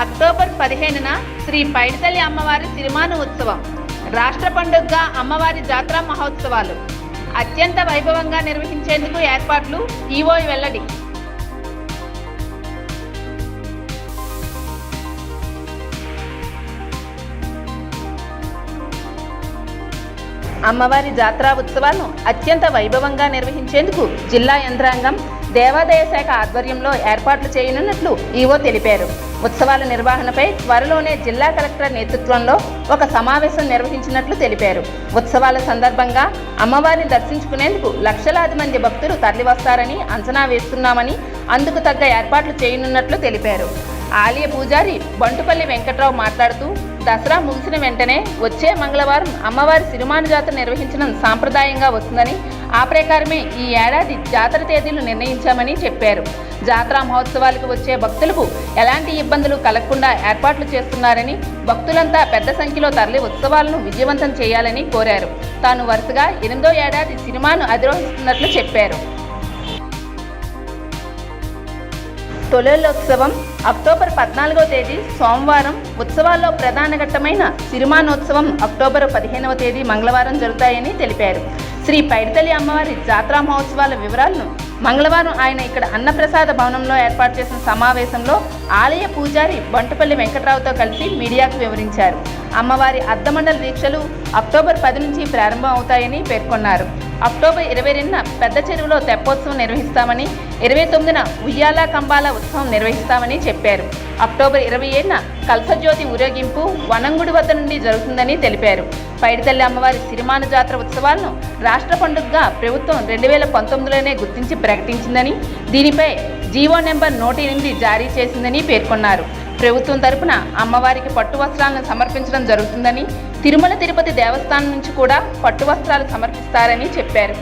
October పదిహేనున శ్రీ పైడితల్లి అమ్మవారి సిరిమాను ఉత్సవం. రాష్ట్ర పండుగగా అమ్మవారి జాతరా మహోత్సవాలు. అత్యంత వైభవంగా నిర్వహించేందుకు ఏర్పాట్లు ఈవో వెల్లడి. అమ్మవారి జాతరా ఉత్సవాలను అత్యంత వైభవంగా నిర్వహించేందుకు జిల్లా యంత్రాంగం దేవాదాయ శాఖ ఆధ్వర్యంలో ఏర్పాట్లు చేయనున్నట్లు ఈవో తెలిపారు. ఉత్సవాల నిర్వహణపై త్వరలోనే జిల్లా కలెక్టర్ నేతృత్వంలో ఒక సమావేశం నిర్వహించినట్లు తెలిపారు. ఉత్సవాల సందర్భంగా అమ్మవారిని దర్శించుకునేందుకు లక్షలాది మంది భక్తులు తరలివస్తారని అంచనా వేస్తున్నామని అందుకు తగ్గ ఏర్పాట్లు చేయనున్నట్లు తెలిపారు. ఆలయ పూజారి బంటుపల్లి వెంకట్రావు మాట్లాడుతూ దసరా ముగిసిన వెంటనే వచ్చే మంగళవారం అమ్మవారి సిరిమాను జాతర నిర్వహించడం సాంప్రదాయంగా వస్తుందని ఆ ప్రకారమే ఈ ఏడాది జాతర తేదీలు నిర్ణయించామని చెప్పారు. జాతర మహోత్సవాలకు వచ్చే భక్తులకు ఎలాంటి ఇబ్బందులు కలగకుండా ఏర్పాట్లు చేస్తున్నారని భక్తులంతా పెద్ద సంఖ్యలో తరలి ఉత్సవాలను విజయవంతం చేయాలని కోరారు. తాను వరుసగా ఎనిమిదో ఏడాది సినిమాను అధిరోహిస్తున్నట్లు చెప్పారు. తొలలోత్సవం అక్టోబర్ పద్నాలుగో తేదీ సోమవారం ఉత్సవాల్లో ప్రధాన ఘట్టమైన సిరిమానోత్సవం అక్టోబర్ పదిహేనవ తేదీ మంగళవారం జరుగుతాయని తెలిపారు. శ్రీ పైడితల్లి అమ్మవారి జాతరా మహోత్సవాల వివరాలను మంగళవారం ఆయన ఇక్కడ అన్నప్రసాద భవనంలో ఏర్పాటు చేసిన సమావేశంలో ఆలయ పూజారి బంటుపల్లి వెంకట్రావుతో కలిసి మీడియాకు వివరించారు. అమ్మవారి అద్దమండల దీక్షలు అక్టోబర్ పది నుంచి ప్రారంభం అవుతాయని పేర్కొన్నారు. అక్టోబర్ ఇరవై రెండున పెద్ద చెరువులో తెప్పోత్సవం నిర్వహిస్తామని ఇరవై తొమ్మిదిన ఉయ్యాల కంబాల ఉత్సవం నిర్వహిస్తామని చెప్పారు. అక్టోబర్ ఇరవై ఏడున కల్సజ్యోతి ఊరేగింపు వనంగుడి వద్ద నుండి జరుగుతుందని తెలిపారు. పైడితల్లి అమ్మవారి సిరిమాన జాతర ఉత్సవాలను రాష్ట్ర పండుగగా ప్రభుత్వం రెండు వేల పంతొమ్మిదిలోనే గుర్తించి ప్రకటించిందని దీనిపై జీవో నెంబర్ నూట ఎనిమిది జారీ చేసిందని పేర్కొన్నారు. ప్రభుత్వం తరపున అమ్మవారికి పట్టు వస్త్రాలను సమర్పించడం జరుగుతుందని తిరుమల తిరుపతి దేవస్థానం నుంచి కూడా పట్టు వస్త్రాలు సమర్పిస్తారని చెప్పారు.